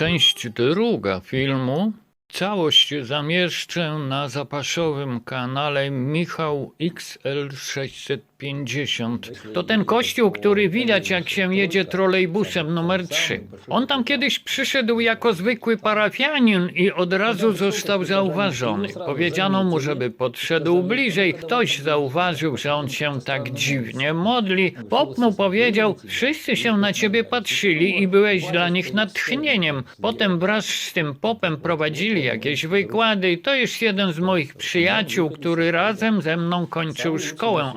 Część druga filmu. Całość zamieszczę na zapaszowym kanale Michał XL650. To ten kościół, który widać jak się jedzie trolejbusem numer 3. On tam kiedyś przyszedł jako zwykły parafianin i od razu został zauważony. Powiedziano mu, żeby podszedł bliżej. Ktoś zauważył, że on się tak dziwnie modli. Pop mu powiedział, wszyscy się na ciebie patrzyli i byłeś dla nich natchnieniem. Potem wraz z tym popem prowadzili jakieś wykłady. To jest jeden z moich przyjaciół, który razem ze mną kończył szkołę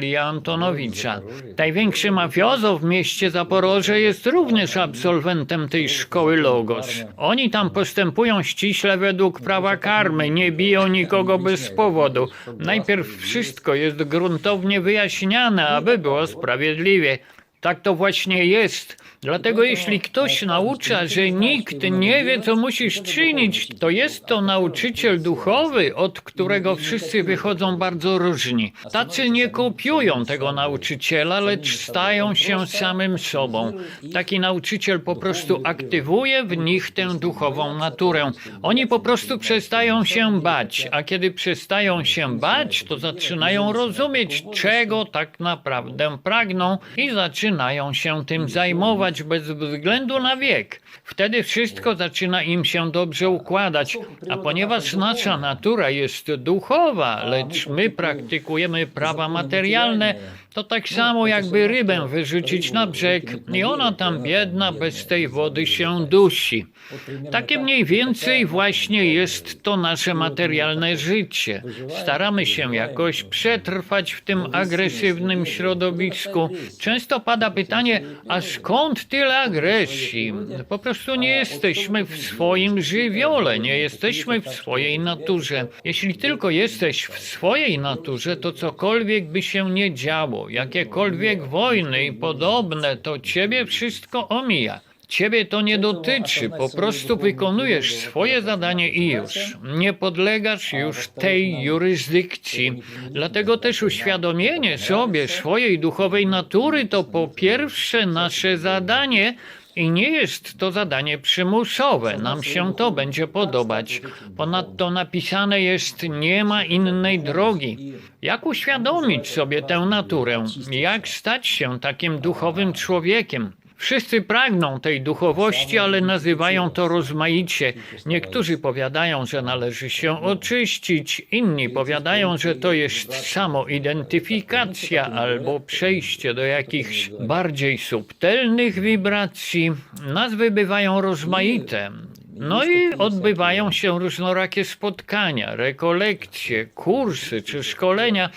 Anatolija Antonowicza. Największy mafiozo w mieście Zaporoże jest również absolwentem tej szkoły Logos. Oni tam postępują ściśle według prawa karmy, nie biją nikogo bez powodu. Najpierw wszystko jest gruntownie wyjaśniane, aby było sprawiedliwie. Tak to właśnie jest. Dlatego jeśli ktoś naucza, że nikt nie wie, co musisz czynić, to jest to nauczyciel duchowy, od którego wszyscy wychodzą bardzo różni. Tacy nie kopiują tego nauczyciela, lecz stają się samym sobą. Taki nauczyciel po prostu aktywuje w nich tę duchową naturę. Oni po prostu przestają się bać, a kiedy przestają się bać, to zaczynają rozumieć, czego tak naprawdę pragną i zaczynają się tym zajmować bez względu na wiek. Wtedy wszystko zaczyna im się dobrze układać, a ponieważ nasza natura jest duchowa, lecz my praktykujemy prawa materialne, to tak samo jakby rybę wyrzucić na brzeg. i ona tam biedna bez tej wody się dusi. Takie mniej więcej właśnie jest to nasze materialne życie. Staramy się jakoś przetrwać w tym agresywnym środowisku. Często pada pytanie, a skąd tyle agresji? Po prostu nie jesteśmy w swoim żywiole, nie jesteśmy w swojej naturze. Jeśli tylko jesteś w swojej naturze, to cokolwiek by się nie działo, jakiekolwiek wojny i podobne, to ciebie wszystko omija. Ciebie to nie dotyczy, po prostu wykonujesz swoje zadanie i już. Nie podlegasz już tej jurysdykcji. Dlatego też uświadomienie sobie swojej duchowej natury to po pierwsze nasze zadanie, i nie jest to zadanie przymusowe, nam się to będzie podobać. Ponadto napisane jest: Nie ma innej drogi. Jak uświadomić sobie tę naturę? Jak stać się takim duchowym człowiekiem? Wszyscy pragną tej duchowości, ale nazywają to rozmaicie. Niektórzy powiadają, że należy się oczyścić, inni powiadają, że to jest samoidentyfikacja albo przejście do jakichś bardziej subtelnych wibracji. Nazwy bywają rozmaite. No i odbywają się różnorakie spotkania, rekolekcje, kursy czy szkolenia.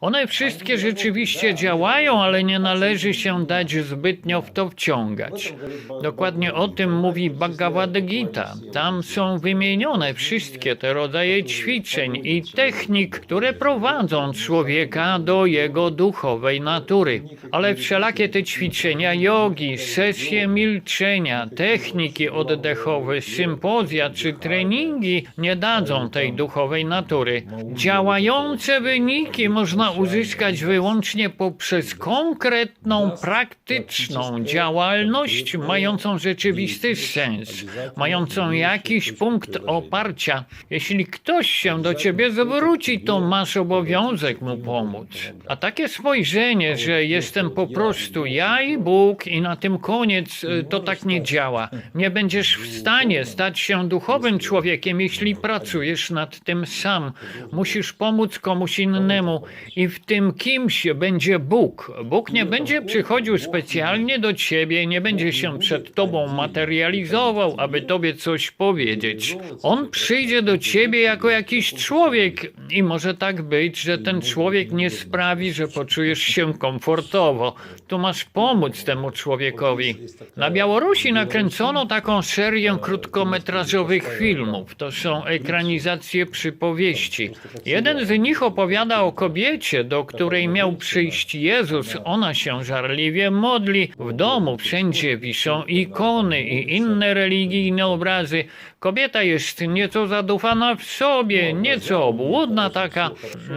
One wszystkie rzeczywiście działają, ale nie należy się dać zbytnio w to wciągać. Dokładnie o tym mówi Bhagavad Gita. Tam są wymienione wszystkie te rodzaje ćwiczeń i technik, które prowadzą człowieka do jego duchowej natury. Ale wszelakie te ćwiczenia jogi, sesje milczenia, techniki oddechowe, sympozja czy treningi nie dadzą tej duchowej natury. Działające wyniki można uzyskać wyłącznie poprzez konkretną, praktyczną działalność mającą rzeczywisty sens, mającą jakiś punkt oparcia. Jeśli ktoś się do ciebie zwróci, to masz obowiązek mu pomóc. A takie spojrzenie, że jestem po prostu ja i Bóg i na tym koniec, y, to tak nie działa. Nie będziesz w stanie stać się duchowym człowiekiem, jeśli pracujesz nad tym sam. Musisz pomóc komuś innemu i w tym kimś będzie Bóg. Bóg nie będzie przychodził specjalnie do ciebie, nie będzie się przed tobą materializował, aby tobie coś powiedzieć. On przyjdzie do ciebie jako jakiś człowiek i może tak być, że ten człowiek nie sprawi, że poczujesz się komfortowo. Tu masz pomóc temu człowiekowi. Na Białorusi nakręcono taką serię krótkometrażowych filmów. To są ekranizacje przypowieści. Jeden z nich opowiada o kobiecie, do której miał przyjść Jezus, ona się żarliwie modli. W domu wszędzie wiszą ikony i inne religijne obrazy. Kobieta jest nieco zadufana w sobie, nieco obłudna taka.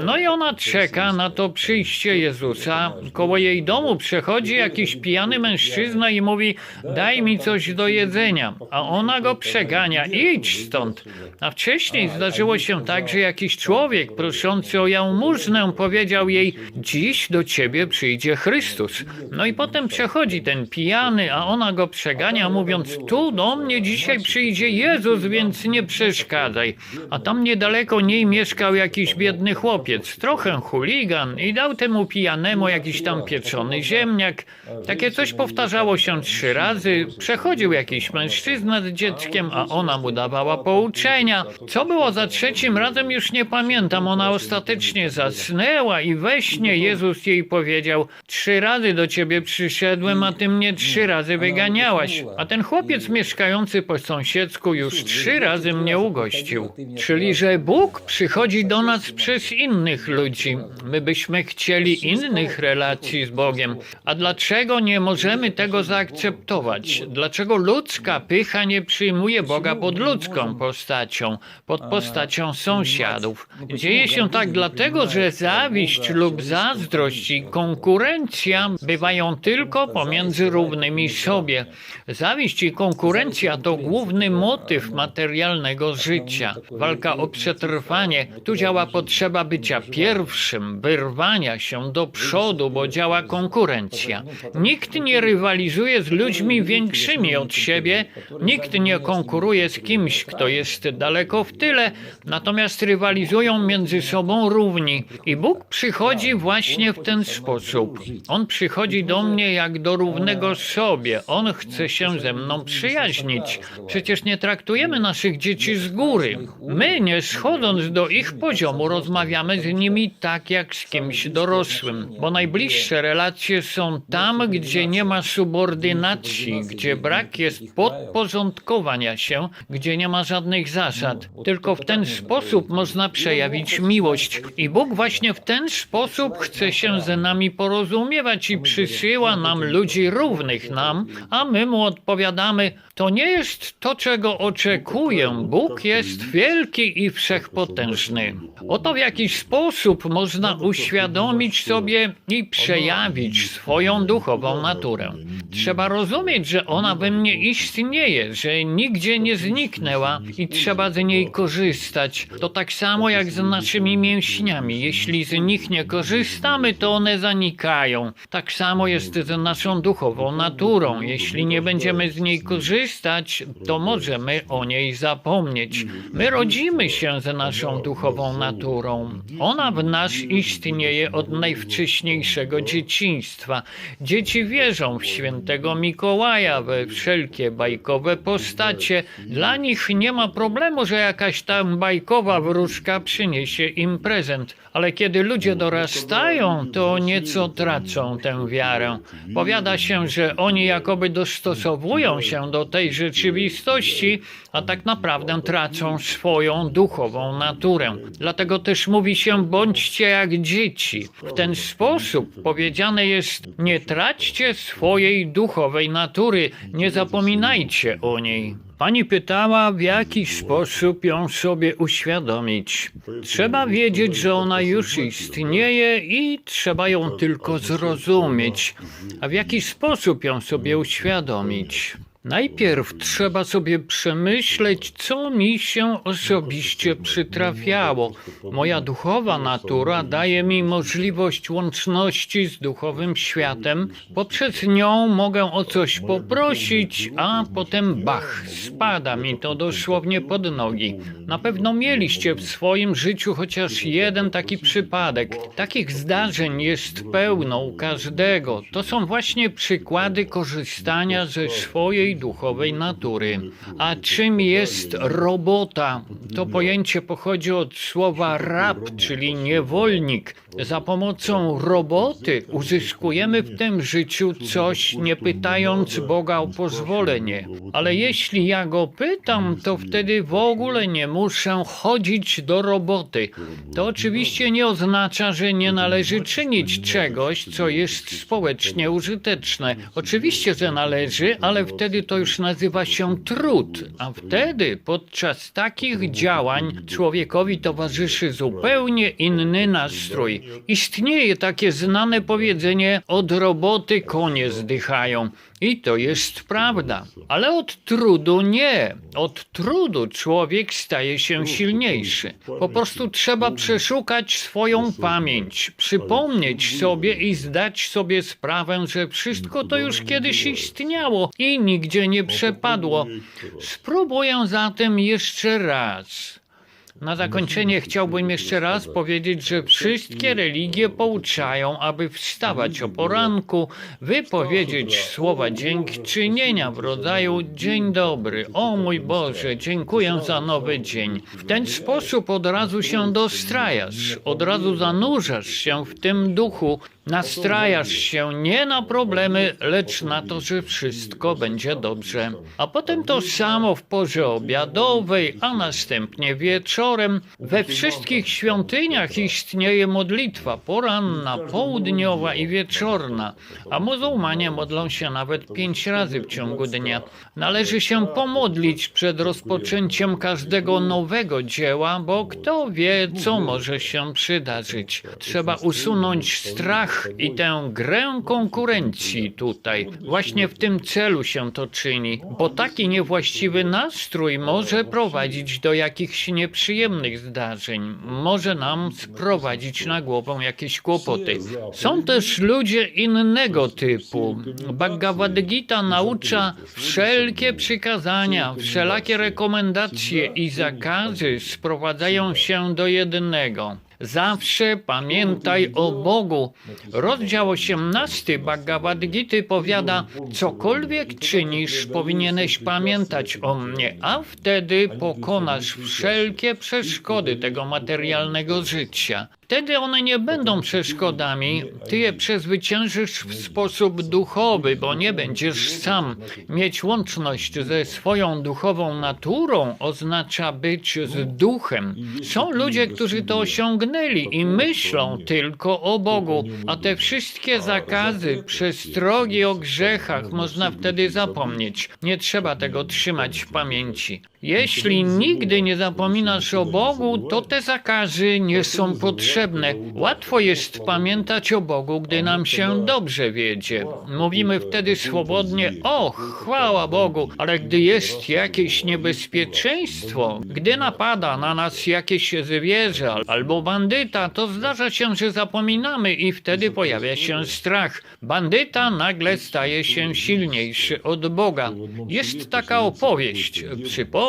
No i ona czeka na to przyjście Jezusa. Koło jej domu przechodzi jakiś pijany mężczyzna i mówi: Daj mi coś do jedzenia. A ona go przegania: Idź stąd. A wcześniej zdarzyło się tak, że jakiś człowiek proszący o jałmużnę powiedział jej: Dziś do ciebie przyjdzie Chrystus. No i potem przechodzi ten pijany, a ona go przegania, mówiąc: Tu do mnie dzisiaj przyjdzie Jezus, więc nie przeszkadzaj. A tam niedaleko niej mieszkał jakiś biedny chłopiec, trochę chuligan, i dał temu pijanemu jakiś tam pieczony ziemniak. Takie coś powtarzało się trzy razy. Przechodził jakiś mężczyzna z dzieckiem, a ona mu dawała pouczenia. Co było za trzecim razem, już nie pamiętam. Ona ostatecznie zasnęła i we śnie Jezus jej powiedział: Trzy razy do ciebie przyszedłem, a ty mnie trzy razy wyganiałaś. A ten chłopiec mieszkający po sąsiedzku już trzy razy mnie ugościł. Czyli, że Bóg przychodzi do nas przez innych ludzi. My byśmy chcieli innych relacji z Bogiem. A dlaczego nie możemy tego zaakceptować? Dlaczego ludzka pycha nie przyjmuje Boga pod ludzką postacią, pod postacią sąsiadów? Dzieje się tak dlatego, że zawiść lub zazdrość i konkurencja bywają tylko pomiędzy równymi sobie. Zawiść i konkurencja to główny motyw materialnego życia. Walka o przetrwanie. Tu działa potrzeba bycia pierwszym, wyrwania się do przodu, bo działa konkurencja. Nikt nie rywalizuje z ludźmi większymi od siebie, nikt nie konkuruje z kimś, kto jest daleko w tyle, natomiast rywalizują między sobą równi. I Bóg przychodzi właśnie w ten sposób. On przychodzi do mnie jak do równego sobie. On chce się ze mną przyjaźnić. Przecież nie traktujemy naszych dzieci z góry. My, nie schodząc do ich poziomu, rozmawiamy z nimi tak jak z kimś dorosłym, bo najbliższe relacje są tam, gdzie nie ma subordynacji, gdzie brak jest podporządkowania się, gdzie nie ma żadnych zasad. Tylko w ten sposób można przejawić miłość. I Bóg właśnie w ten sposób chce się z nami porozumiewać i przysyła nam ludzi równych nam, a my mu odpowiadamy: To nie jest to, czego oczekuję. Bóg jest wielki i wszechpotężny. Oto w jakiś sposób można uświadomić sobie i przejawić swoją duchową naturę. Trzeba rozumieć, że ona we mnie istnieje, że nigdzie nie zniknęła i trzeba z niej korzystać. To tak samo jak z naszymi mięśniami. Jeśli z nich nie korzystamy, to one zanikają. Tak samo jest z naszą duchową naturą. Jeśli nie będziemy z niej korzystać, to możemy o niej zapomnieć. My rodzimy się z naszą duchową naturą. Ona w nas istnieje od najwcześniejszego dzieciństwa. Dzieci wierzą w świętego Mikołaja, we wszelkie bajkowe postacie. Dla nich nie ma problemu, że jakaś tam bajkowa wróżka przyniesie im prezent. Ale kiedy ludzie dorastają, to nieco tracą tę wiarę. Powiada się, że oni jakoby dostosowują się do tej rzeczywistości, a tak naprawdę tracą swoją duchową naturę. Dlatego też mówi się bądźcie jak dzieci. W ten sposób powiedziane jest nie traćcie swojej duchowej natury, nie zapominajcie o niej. Pani pytała, w jaki sposób ją sobie uświadomić. Trzeba wiedzieć, że ona już istnieje i trzeba ją tylko zrozumieć. A w jaki sposób ją sobie uświadomić? Najpierw trzeba sobie przemyśleć, co mi się osobiście przytrafiało. Moja duchowa natura daje mi możliwość łączności z duchowym światem. Poprzez nią mogę o coś poprosić, a potem bach, spada mi to dosłownie pod nogi. Na pewno mieliście w swoim życiu chociaż jeden taki przypadek. Takich zdarzeń jest pełno u każdego. To są właśnie przykłady korzystania ze swojej naszej duchowej natury. A czym jest robota? To pojęcie pochodzi od słowa rab, czyli niewolnik. Za pomocą roboty uzyskujemy w tym życiu coś, nie pytając Boga o pozwolenie. Ale jeśli ja go pytam, to wtedy w ogóle nie muszę chodzić do roboty. To oczywiście nie oznacza, że nie należy czynić czegoś, co jest społecznie użyteczne. Oczywiście, że należy, ale wtedy to już nazywa się trud, a wtedy podczas takich działań człowiekowi towarzyszy zupełnie inny nastrój. Istnieje takie znane powiedzenie: od roboty konie zdychają. I to jest prawda. Ale od trudu nie. Od trudu człowiek staje się silniejszy. Po prostu trzeba przeszukać swoją pamięć, przypomnieć sobie i zdać sobie sprawę, że wszystko to już kiedyś istniało i nigdzie nie przepadło. Spróbuję zatem jeszcze raz. Na zakończenie chciałbym jeszcze raz powiedzieć, że wszystkie religie pouczają, aby wstawać o poranku, wypowiedzieć słowa dziękczynienia w rodzaju Dzień dobry, o mój Boże, dziękuję za nowy dzień. W ten sposób od razu się dostrajasz, od razu zanurzasz się w tym duchu, nastrajasz się nie na problemy, lecz na to, że wszystko będzie dobrze. A potem to samo w porze obiadowej, a następnie wieczorem. We wszystkich świątyniach istnieje modlitwa poranna, południowa i wieczorna, a muzułmanie modlą się nawet pięć razy w ciągu dnia. Należy się pomodlić przed rozpoczęciem każdego nowego dzieła, bo kto wie, co może się przydarzyć. Trzeba usunąć strach i tę grę konkurencji tutaj. Właśnie w tym celu się to czyni, bo taki niewłaściwy nastrój może prowadzić do jakichś nieprzyjemnych zdarzeń, może nam sprowadzić na głowę jakieś kłopoty. Są też ludzie innego typu. Bhagavad Gita naucza wszelkie przykazania, wszelakie rekomendacje i zakazy sprowadzają się do jednego. Zawsze pamiętaj o Bogu. Rozdział 18 Bhagavad Gita powiada, cokolwiek czynisz, powinieneś pamiętać o mnie, a wtedy pokonasz wszelkie przeszkody tego materialnego życia. Wtedy one nie będą przeszkodami, ty je przezwyciężysz w sposób duchowy, bo nie będziesz sam. Mieć łączność ze swoją duchową naturą oznacza być z duchem. Są ludzie, którzy to osiągnęli i myślą tylko o Bogu, a te wszystkie zakazy, przestrogi o grzechach można wtedy zapomnieć. Nie trzeba tego trzymać w pamięci. Jeśli nigdy nie zapominasz o Bogu, to te zakazy nie są potrzebne. Łatwo jest pamiętać o Bogu, gdy nam się dobrze wiedzie. Mówimy wtedy swobodnie: O, chwała Bogu, ale gdy jest jakieś niebezpieczeństwo, gdy napada na nas jakieś zwierzę albo bandyta, to zdarza się, że zapominamy i wtedy pojawia się strach. Bandyta nagle staje się silniejszy od Boga. Jest taka opowieść,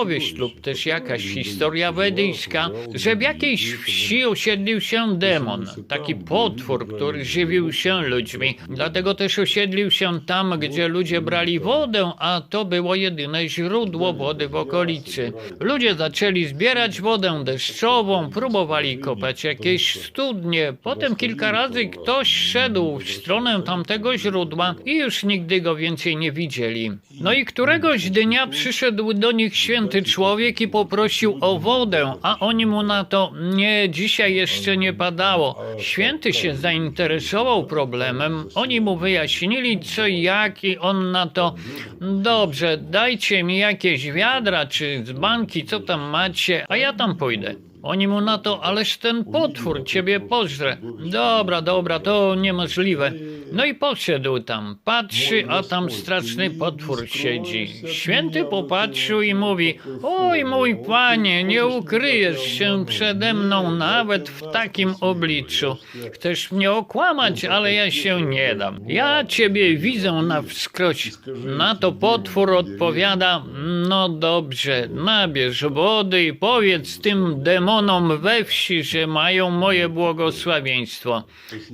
przypowieść lub też jakaś historia wedyjska, że w jakiejś wsi osiedlił się demon, taki potwór, który żywił się ludźmi. Dlatego też osiedlił się tam, gdzie ludzie brali wodę, a to było jedyne źródło wody w okolicy. Ludzie zaczęli zbierać wodę deszczową, próbowali kopać jakieś studnie. Potem kilka razy ktoś szedł w stronę tamtego źródła i już nigdy go więcej nie widzieli. No i któregoś dnia przyszedł do nich święty człowiek i poprosił o wodę, a oni mu na to nie, dzisiaj jeszcze nie padało. Święty się zainteresował problemem, oni mu wyjaśnili co i jak i on na to dobrze, dajcie mi jakieś wiadra czy dzbanki, co tam macie, a ja tam pójdę. Oni mu na to, ależ ten potwór ciebie pożre. Dobra, dobra, to niemożliwe. No i poszedł tam, patrzy, a tam straszny potwór siedzi. Święty popatrzył i mówi, oj mój panie, nie ukryjesz się przede mną nawet w takim obliczu. Chcesz mnie okłamać, ale ja się nie dam. Ja ciebie widzę na wskroś. Na to potwór odpowiada, no dobrze, nabierz wody i powiedz tym demonom we wsi, że mają moje błogosławieństwo.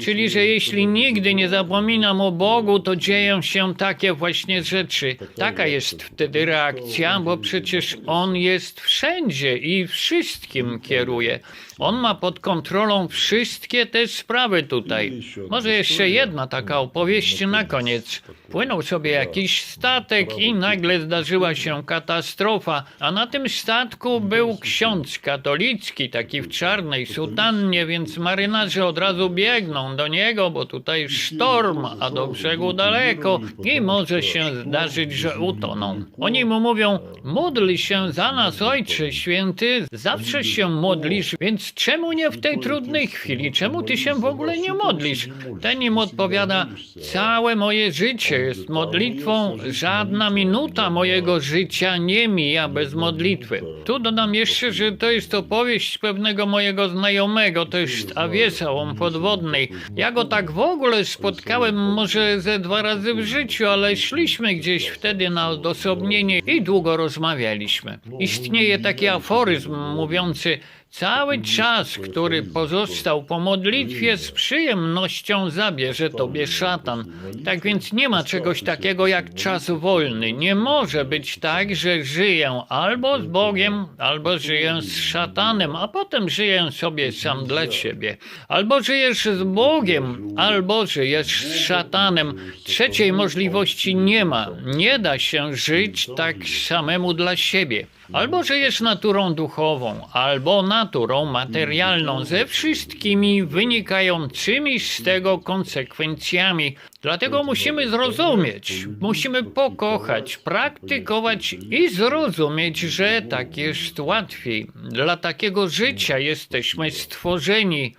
Czyli, że jeśli nigdy nie zapominam o Bogu, to dzieją się takie właśnie rzeczy. Taka jest wtedy reakcja, bo przecież On jest wszędzie i wszystkim kieruje. On ma pod kontrolą wszystkie te sprawy tutaj. Może jeszcze jedna taka opowieść na koniec. Płynął sobie jakiś statek i nagle zdarzyła się katastrofa, a na tym statku był ksiądz katolicki, taki w czarnej sutannie, więc marynarze od razu biegną do niego, bo tutaj sztorm, a do brzegu daleko i może się zdarzyć, że utoną. Oni mu mówią, módl się za nas, Ojcze Święty, zawsze się modlisz, więc czemu nie w tej trudnej chwili? Czemu ty się w ogóle nie modlisz? Ten im odpowiada, całe moje życie jest modlitwą, żadna minuta mojego życia nie mija bez modlitwy. Tu dodam jeszcze, że to jest opowieść pewnego mojego znajomego, to jest Awiesa on podwodnej. Ja go tak w ogóle spotkałem może ze dwa razy w życiu, ale szliśmy gdzieś wtedy na odosobnienie i długo rozmawialiśmy. Istnieje taki aforyzm mówiący, Cały czas, który pozostał po modlitwie, z przyjemnością zabierze tobie szatan. Tak więc nie ma czegoś takiego jak czas wolny. Nie może być tak, że żyję albo z Bogiem, albo żyję z szatanem, a potem żyję sobie sam dla siebie. Albo żyjesz z Bogiem, albo żyjesz z szatanem. Trzeciej możliwości nie ma. Nie da się żyć tak samemu dla siebie. Albo żyjesz naturą duchową, albo naturą materialną, ze wszystkimi wynikającymi z tego konsekwencjami. Dlatego musimy zrozumieć, musimy pokochać, praktykować i zrozumieć, że tak jest łatwiej. Dla takiego życia jesteśmy stworzeni.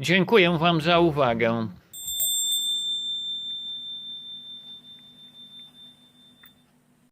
Dziękuję Wam za uwagę.